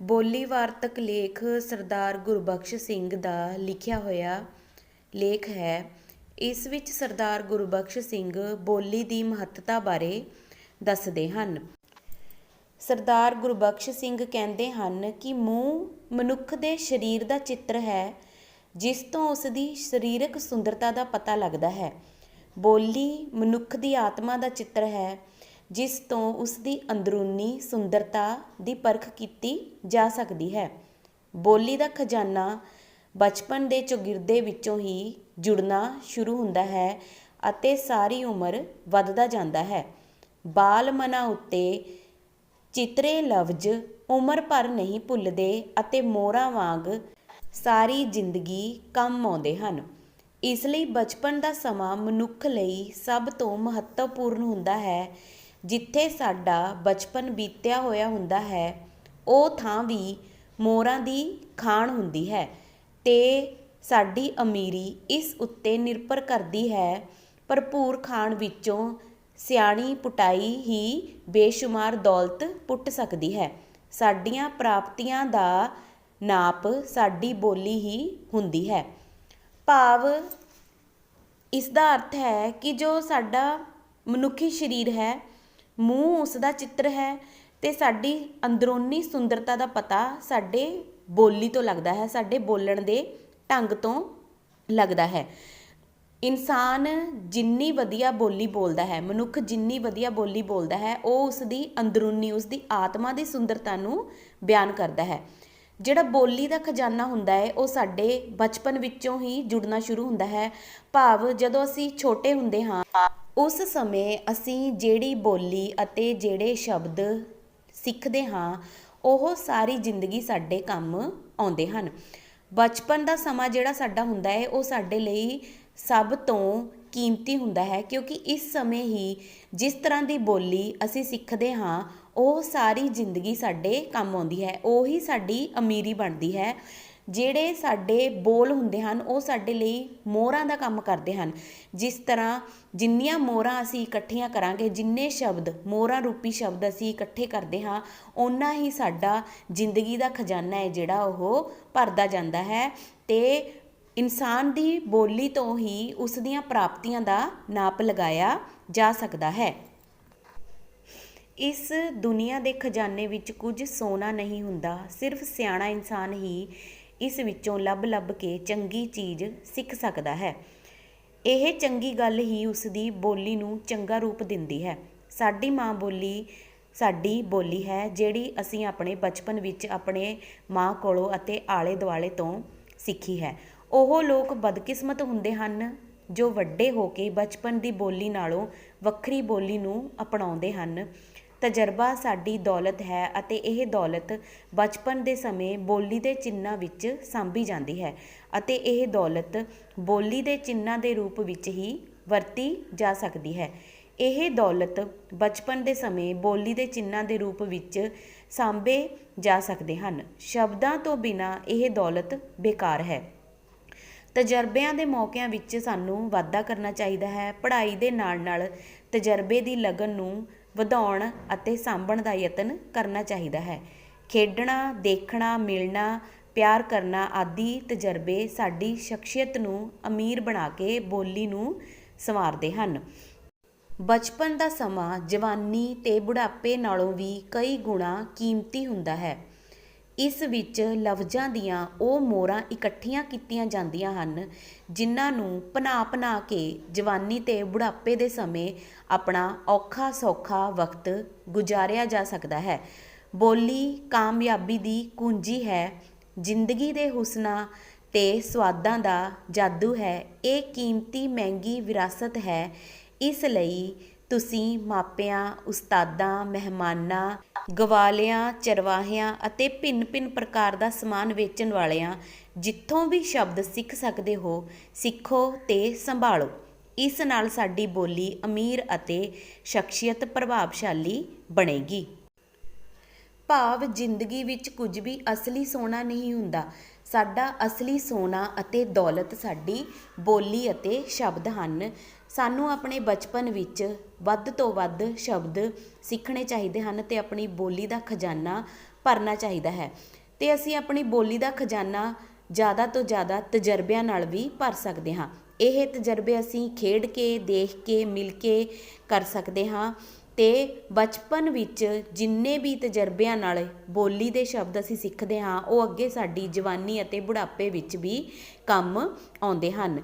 ਬੋਲੀ ਵਾਰਤਕ ਲੇਖ ਸਰਦਾਰ ਗੁਰਬਖਸ਼ ਸਿੰਘ ਦਾ ਲਿਖਿਆ ਹੋਇਆ ਲੇਖ ਹੈ। ਇਸ ਵਿੱਚ ਸਰਦਾਰ ਗੁਰਬਖਸ਼ ਸਿੰਘ ਬੋਲੀ ਦੀ ਮਹੱਤਤਾ ਬਾਰੇ ਦੱਸਦੇ ਹਨ। ਸਰਦਾਰ ਗੁਰਬਖਸ਼ ਸਿੰਘ ਕਹਿੰਦੇ ਹਨ ਕਿ ਮੂੰਹ ਮਨੁੱਖ ਦੇ ਸਰੀਰ ਦਾ ਚਿੱਤਰ ਹੈ, ਜਿਸ ਤੋਂ ਉਸ ਦੀ ਸਰੀਰਕ ਸੁੰਦਰਤਾ ਦਾ ਪਤਾ ਲੱਗਦਾ ਹੈ। ਬੋਲੀ ਮਨੁੱਖ ਦੀ ਆਤਮਾ ਦਾ ਚਿੱਤਰ ਹੈ ਜਿਸ ਤੋਂ ਉਸ ਦੀ ਅੰਦਰੂਨੀ ਸੁੰਦਰਤਾ ਦੀ ਪਰਖ ਕੀਤੀ ਜਾ ਸਕਦੀ ਹੈ। ਬੋਲੀ ਦਾ ਖਜ਼ਾਨਾ ਬਚਪਨ ਦੇ ਚੌਗਿਰਦੇ ਵਿੱਚੋਂ ਹੀ ਜੁੜਨਾ ਸ਼ੁਰੂ ਹੁੰਦਾ ਹੈ ਅਤੇ ਸਾਰੀ ਉਮਰ ਵੱਧਦਾ ਜਾਂਦਾ ਹੈ। ਬਾਲ ਮਨਾਂ ਉੱਤੇ ਚਿਤਰੇ ਲਫ਼ਜ਼ ਉਮਰ ਭਰ ਨਹੀਂ ਭੁੱਲਦੇ ਅਤੇ ਮੋਹਰਾਂ ਵਾਂਗ ਸਾਰੀ ਜ਼ਿੰਦਗੀ ਕੰਮ ਆਉਂਦੇ ਹਨ। ਇਸ ਲਈ ਬਚਪਨ ਦਾ ਸਮਾਂ ਮਨੁੱਖ ਲਈ ਸਭ ਤੋਂ ਮਹੱਤਵਪੂਰਨ ਹੁੰਦਾ ਹੈ ਜਿੱਥੇ ਸਾਡਾ ਬਚਪਨ ਬੀਤਿਆ ਹੋਇਆ ਹੁੰਦਾ ਹੈ, ਉਹ ਥਾਂ ਵੀ ਮੋਰਾਂ ਦੀ ਖਾਣ ਹੁੰਦੀ ਹੈ ਤੇ ਸਾਡੀ ਅਮੀਰੀ ਇਸ ਉੱਤੇ ਨਿਰਭਰ ਕਰਦੀ ਹੈ। ਭਰਪੂਰ ਖਾਣ ਵਿੱਚੋਂ ਸਿਆਣੀ ਪੁਟਾਈ ਹੀ ਬੇਸ਼ੁਮਾਰ ਦੌਲਤ ਪੁੱਟ ਸਕਦੀ ਹੈ। ਸਾਡੀਆਂ ਪ੍ਰਾਪਤੀਆਂ ਦਾ ਨਾਪ ਸਾਡੀ ਬੋਲੀ ਹੀ ਹੁੰਦੀ ਹੈ। ਭਾਵ ਇਸ ਦਾ ਅਰਥ ਹੈ ਕਿ ਜੋ ਸਾਡਾ ਮਨੁੱਖੀ ਸਰੀਰ ਹੈ ਮੂੰਹ ਉਸ ਦਾ ਚਿੱਤਰ ਹੈ ਤੇ ਸਾਡੀ ਅੰਦਰੂਨੀ ਸੁੰਦਰਤਾ ਦਾ ਪਤਾ ਸਾਡੇ ਬੋਲੀ ਤੋਂ ਲੱਗਦਾ ਹੈ, ਸਾਡੇ ਬੋਲਣ ਦੇ ਢੰਗ ਤੋਂ ਲੱਗਦਾ ਹੈ। ਇਨਸਾਨ ਜਿੰਨੀ ਵਧੀਆ ਬੋਲੀ ਬੋਲਦਾ ਹੈ, ਮਨੁੱਖ ਜਿੰਨੀ ਵਧੀਆ ਬੋਲੀ ਬੋਲਦਾ ਹੈ, ਉਹ ਉਸ ਦੀ ਅੰਦਰੂਨੀ, ਉਸ ਦੀ ਆਤਮਾ ਦੀ ਸੁੰਦਰਤਾ ਨੂੰ ਬਿਆਨ ਕਰਦਾ ਹੈ। ਜਿਹੜਾ ਬੋਲੀ ਦਾ ਖਜ਼ਾਨਾ ਹੁੰਦਾ ਹੈ, ਉਹ ਸਾਡੇ ਬਚਪਨ ਵਿੱਚੋਂ ਹੀ ਜੁੜਨਾ ਸ਼ੁਰੂ ਹੁੰਦਾ ਹੈ। ਭਾਵ ਜਦੋਂ ਅਸੀਂ ਛੋਟੇ ਹੁੰਦੇ ਹਾਂ ਉਸ ਸਮੇਂ ਅਸੀਂ ਜਿਹੜੀ ਬੋਲੀ ਅਤੇ ਜਿਹੜੇ ਸ਼ਬਦ ਸਿੱਖਦੇ ਹਾਂ, ਉਹ ਸਾਰੀ ਜ਼ਿੰਦਗੀ ਸਾਡੇ ਕੰਮ ਆਉਂਦੇ ਹਨ। ਬਚਪਨ ਦਾ ਸਮਾਂ ਜਿਹੜਾ ਸਾਡਾ ਹੁੰਦਾ ਹੈ, ਉਹ ਸਾਡੇ ਲਈ ਸਭ ਤੋਂ ਕੀਮਤੀ ਹੁੰਦਾ ਹੈ, ਕਿਉਂਕਿ ਇਸ ਸਮੇਂ ਹੀ ਜਿਸ ਤਰ੍ਹਾਂ ਦੀ ਬੋਲੀ ਅਸੀਂ ਸਿੱਖਦੇ ਹਾਂ, ਉਹ ਸਾਰੀ ਜ਼ਿੰਦਗੀ ਸਾਡੇ ਕੰਮ ਆਉਂਦੀ ਹੈ, ਉਹੀ ਸਾਡੀ ਅਮੀਰੀ ਬਣਦੀ ਹੈ। ਜਿਹੜੇ ਸਾਡੇ ਬੋਲ ਹੁੰਦੇ ਹਨ, ਉਹ ਸਾਡੇ ਲਈ ਮੋਹਰਾਂ ਦਾ ਕੰਮ ਕਰਦੇ ਹਨ। ਜਿਸ ਤਰ੍ਹਾਂ ਜਿੰਨੀਆਂ ਮੋਹਰਾਂ ਅਸੀਂ ਇਕੱਠੀਆਂ ਕਰਾਂਗੇ, ਜਿੰਨੇ ਸ਼ਬਦ, ਮੋਹਰਾਂ ਰੂਪੀ ਸ਼ਬਦ ਅਸੀਂ ਇਕੱਠੇ ਕਰਦੇ ਹਾਂ, ਓਨਾ ਹੀ ਸਾਡਾ ਜ਼ਿੰਦਗੀ ਦਾ ਖਜ਼ਾਨਾ ਹੈ ਜਿਹੜਾ ਉਹ ਭਰਦਾ ਜਾਂਦਾ ਹੈ ਤੇ ਇਨਸਾਨ ਦੀ ਬੋਲੀ ਤੋਂ ਹੀ ਉਸ ਦੀਆਂ ਪ੍ਰਾਪਤੀਆਂ ਦਾ ਨਾਪ ਲਗਾਇਆ ਜਾ ਸਕਦਾ ਹੈ। ਇਸ ਦੁਨੀਆ ਦੇ ਖਜ਼ਾਨੇ ਵਿੱਚ ਕੁਝ ਸੋਨਾ ਨਹੀਂ ਹੁੰਦਾ, ਸਿਰਫ ਸਿਆਣਾ ਇਨਸਾਨ ਹੀ ਇਸ ਵਿੱਚੋਂ ਲੱਭ-ਲੱਭ ਕੇ ਚੰਗੀ ਚੀਜ਼ ਸਿੱਖ ਸਕਦਾ ਹੈ। ਇਹ ਚੰਗੀ ਗੱਲ ਹੀ ਉਸ ਦੀ ਬੋਲੀ ਨੂੰ ਚੰਗਾ ਰੂਪ ਦਿੰਦੀ ਹੈ। ਸਾਡੀ ਮਾਂ ਬੋਲੀ ਸਾਡੀ ਬੋਲੀ ਹੈ ਜਿਹੜੀ ਅਸੀਂ ਆਪਣੇ ਬਚਪਨ ਵਿੱਚ ਆਪਣੇ ਮਾਂ ਕੋਲੋਂ ਅਤੇ ਆਲੇ ਦੁਆਲੇ ਤੋਂ ਸਿੱਖੀ ਹੈ। ਉਹ ਲੋਕ ਬਦਕਿਸਮਤ ਹੁੰਦੇ ਹਨ ਜੋ ਵੱਡੇ ਹੋ ਕੇ ਬਚਪਨ ਦੀ ਬੋਲੀ ਨਾਲੋਂ ਵੱਖਰੀ ਬੋਲੀ ਨੂੰ ਅਪਣਾਉਂਦੇ ਹਨ। ਤਜਰਬਾ ਸਾਡੀ ਦੌਲਤ ਹੈ ਅਤੇ ਇਹ ਦੌਲਤ ਬਚਪਨ ਦੇ ਸਮੇਂ ਬੋਲੀ ਦੇ ਚਿੰਨ੍ਹਾਂ ਵਿੱਚ ਸਾਂਭੀ ਜਾਂਦੀ ਹੈ ਅਤੇ ਇਹ ਦੌਲਤ ਬੋਲੀ ਦੇ ਚਿੰਨ੍ਹਾਂ ਦੇ ਰੂਪ ਵਿੱਚ ਹੀ ਵਰਤੀ ਜਾ ਸਕਦੀ ਹੈ। ਇਹ ਦੌਲਤ ਬਚਪਨ ਦੇ ਸਮੇਂ ਬੋਲੀ ਦੇ ਚਿੰਨ੍ਹਾਂ ਦੇ ਰੂਪ ਵਿੱਚ ਸਾਂਭੇ ਜਾ ਸਕਦੇ ਹਨ। ਸ਼ਬਦਾਂ ਤੋਂ ਬਿਨਾ ਇਹ ਦੌਲਤ ਬੇਕਾਰ ਹੈ। ਤਜਰਬਿਆਂ ਦੇ ਮੌਕਿਆਂ ਵਿੱਚ ਸਾਨੂੰ ਵਾਧਾ ਕਰਨਾ ਚਾਹੀਦਾ ਹੈ। ਪੜ੍ਹਾਈ ਦੇ ਨਾਲ ਨਾਲ ਤਜਰਬੇ ਦੀ ਲਗਨ ਨੂੰ ਵਧਾਉਣ ਅਤੇ ਸਾਂਭਣ ਦਾ ਯਤਨ ਕਰਨਾ ਚਾਹੀਦਾ ਹੈ। ਖੇਡਣਾ, ਦੇਖਣਾ, ਮਿਲਣਾ, ਪਿਆਰ ਕਰਨਾ ਆਦਿ ਤਜਰਬੇ ਸਾਡੀ ਸ਼ਖਸੀਅਤ ਨੂੰ ਅਮੀਰ ਬਣਾ ਕੇ ਬੋਲੀ ਨੂੰ ਸੰਵਾਰਦੇ ਹਨ। ਬਚਪਨ ਦਾ ਸਮਾਂ ਜਵਾਨੀ ਤੇ ਬੁਢਾਪੇ ਨਾਲੋਂ ਵੀ ਕਈ ਗੁਣਾ ਕੀਮਤੀ ਹੁੰਦਾ ਹੈ। ਇਸ ਵਿੱਚ ਲਫ਼ਜ਼ਾਂ ਦੀਆਂ ਉਹ ਮੋਹਰਾਂ ਇਕੱਠੀਆਂ ਕੀਤੀਆਂ ਜਾਂਦੀਆਂ ਹਨ, ਜਿਨ੍ਹਾਂ ਨੂੰ ਪਨਾ ਭਨਾ ਕੇ ਜਵਾਨੀ ਤੇ ਬੁਢਾਪੇ ਦੇ ਸਮੇਂ ਆਪਣਾ ਔਖਾ ਸੌਖਾ ਵਕਤ ਗੁਜ਼ਾਰਿਆ ਜਾ ਸਕਦਾ ਹੈ। ਬੋਲੀ ਕਾਮਯਾਬੀ ਦੀ ਕੁੰਜੀ ਹੈ, ਜ਼ਿੰਦਗੀ ਦੇ ਹੁਸਨਾ ਤੇ ਸਵਾਦਾਂ ਦਾ ਜਾਦੂ ਹੈ, ਇਹ ਕੀਮਤੀ ਮਹਿੰਗੀ ਵਿਰਾਸਤ ਹੈ। ਇਸ ਲਈ ਤੁਸੀਂ ਮਾਪਿਆਂ, ਉਸਤਾਦਾਂ, ਮਹਿਮਾਨਾਂ, ਗਵਾਲਿਆਂ, ਚਰਵਾਹਿਆਂ ਅਤੇ ਭਿੰਨ-ਭਿੰਨ ਪ੍ਰਕਾਰ ਦਾ ਸਮਾਨ ਵੇਚਣ ਵਾਲਿਆਂ ਜਿੱਥੋਂ ਵੀ ਸ਼ਬਦ ਸਿੱਖ ਸਕਦੇ ਹੋ, ਸਿੱਖੋ ਤੇ ਸੰਭਾਲੋ। ਇਸ ਨਾਲ ਸਾਡੀ ਬੋਲੀ ਅਮੀਰ ਅਤੇ ਸ਼ਖਸੀਅਤ ਪ੍ਰਭਾਵਸ਼ਾਲੀ ਬਣੇਗੀ। ਭਾਵ ਜ਼ਿੰਦਗੀ ਵਿੱਚ ਕੁਝ ਵੀ ਅਸਲੀ ਸੋਨਾ ਨਹੀਂ ਹੁੰਦਾ। ਸਾਡਾ ਅਸਲੀ ਸੋਨਾ ਅਤੇ ਦੌਲਤ ਸਾਡੀ ਬੋਲੀ ਅਤੇ ਸ਼ਬਦ ਹਨ। ਸਾਨੂੰ ਆਪਣੇ ਬਚਪਨ ਵਿੱਚ ਵੱਧ ਤੋਂ ਵੱਧ ਸ਼ਬਦ ਸਿੱਖਣੇ ਚਾਹੀਦੇ ਹਨ ਅਤੇ ਆਪਣੀ ਬੋਲੀ ਦਾ ਖਜ਼ਾਨਾ ਭਰਨਾ ਚਾਹੀਦਾ ਹੈ। ਅਤੇ ਅਸੀਂ ਆਪਣੀ ਬੋਲੀ ਦਾ ਖਜ਼ਾਨਾ ਜ਼ਿਆਦਾ ਤੋਂ ਜ਼ਿਆਦਾ ਤਜਰਬਿਆਂ ਨਾਲ ਵੀ ਭਰ ਸਕਦੇ ਹਾਂ। ਇਹ ਤਜਰਬੇ ਅਸੀਂ ਖੇਡ ਕੇ, ਦੇਖ ਕੇ, ਮਿਲ ਕੇ ਕਰ ਸਕਦੇ ਹਾਂ ਅਤੇ ਬਚਪਨ ਵਿੱਚ ਜਿੰਨੇ ਵੀ ਤਜਰਬਿਆਂ ਨਾਲ ਬੋਲੀ ਦੇ ਸ਼ਬਦ ਅਸੀਂ ਸਿੱਖਦੇ ਹਾਂ, ਉਹ ਅੱਗੇ ਸਾਡੀ ਜਵਾਨੀ ਅਤੇ ਬੁਢਾਪੇ ਵਿੱਚ ਵੀ ਕੰਮ ਆਉਂਦੇ ਹਨ।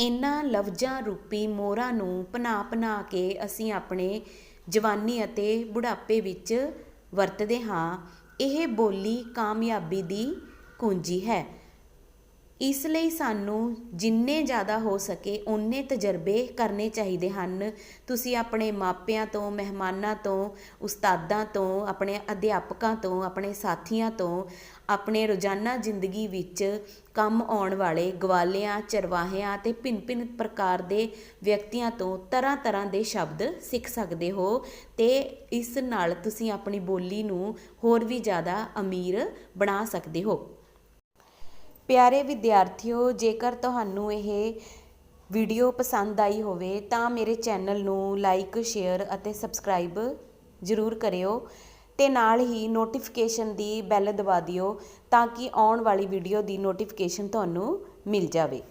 ਇਹਨਾਂ ਲਫ਼ਜ਼ਾਂ ਰੂਪੀ ਮੋਹਰਾਂ ਨੂੰ ਪਨਾ ਪਨਾ ਕੇ ਅਸੀਂ ਆਪਣੇ ਜਵਾਨੀ ਅਤੇ ਬੁਢਾਪੇ ਵਿੱਚ ਵਰਤਦੇ ਹਾਂ। ਇਹ ਬੋਲੀ ਕਾਮਯਾਬੀ ਦੀ ਕੁੰਜੀ ਹੈ। ਇਸ ਲਈ ਸਾਨੂੰ ਜਿੰਨੇ ਜ਼ਿਆਦਾ ਹੋ ਸਕੇ ਓਨੇ ਤਜਰਬੇ ਕਰਨੇ ਚਾਹੀਦੇ ਹਨ। ਤੁਸੀਂ ਆਪਣੇ ਮਾਪਿਆਂ ਤੋਂ, ਮਹਿਮਾਨਾਂ ਤੋਂ, ਉਸਤਾਦਾਂ ਤੋਂ, ਆਪਣੇ ਅਧਿਆਪਕਾਂ ਤੋਂ, ਆਪਣੇ ਸਾਥੀਆਂ ਤੋਂ, ਆਪਣੇ ਰੋਜ਼ਾਨਾ ਜ਼ਿੰਦਗੀ ਵਿੱਚ ਕੰਮ ਆਉਣ ਵਾਲੇ ਗਵਾਲਿਆਂ, ਚਰਵਾਹਿਆਂ ਅਤੇ ਭਿੰਨ-ਭਿੰਨ ਪ੍ਰਕਾਰ ਦੇ ਵਿਅਕਤੀਆਂ ਤੋਂ ਤਰ੍ਹਾਂ-ਤਰ੍ਹਾਂ ਦੇ ਸ਼ਬਦ ਸਿੱਖ ਸਕਦੇ ਹੋ ਤੇ ਇਸ ਨਾਲ ਤੁਸੀਂ ਆਪਣੀ ਬੋਲੀ ਨੂੰ ਹੋਰ ਵੀ ਜ਼ਿਆਦਾ ਅਮੀਰ ਬਣਾ ਸਕਦੇ ਹੋ। ਪਿਆਰੇ ਵਿਦਿਆਰਥੀਓ, ਜੇਕਰ ਤੁਹਾਨੂੰ ਇਹ ਵੀਡੀਓ ਪਸੰਦ ਆਈ ਹੋਵੇ, ਤਾਂ ਮੇਰੇ ਚੈਨਲ ਨੂੰ ਲਾਈਕ ਸ਼ੇਅਰ ਅਤੇ ਸਬਸਕ੍ਰਾਈਬ ਜ਼ਰੂਰ ਕਰਿਓ ਤੇ ਨਾਲ ਹੀ ਨੋਟੀਫਿਕੇਸ਼ਨ ਦੀ ਬੈਲ ਦਬਾ ਦਿਓ ਤਾਂ ਕਿ ਆਉਣ ਵਾਲੀ ਵੀਡੀਓ ਦੀ ਨੋਟੀਫਿਕੇਸ਼ਨ ਤੁਹਾਨੂੰ ਮਿਲ ਜਾਵੇ।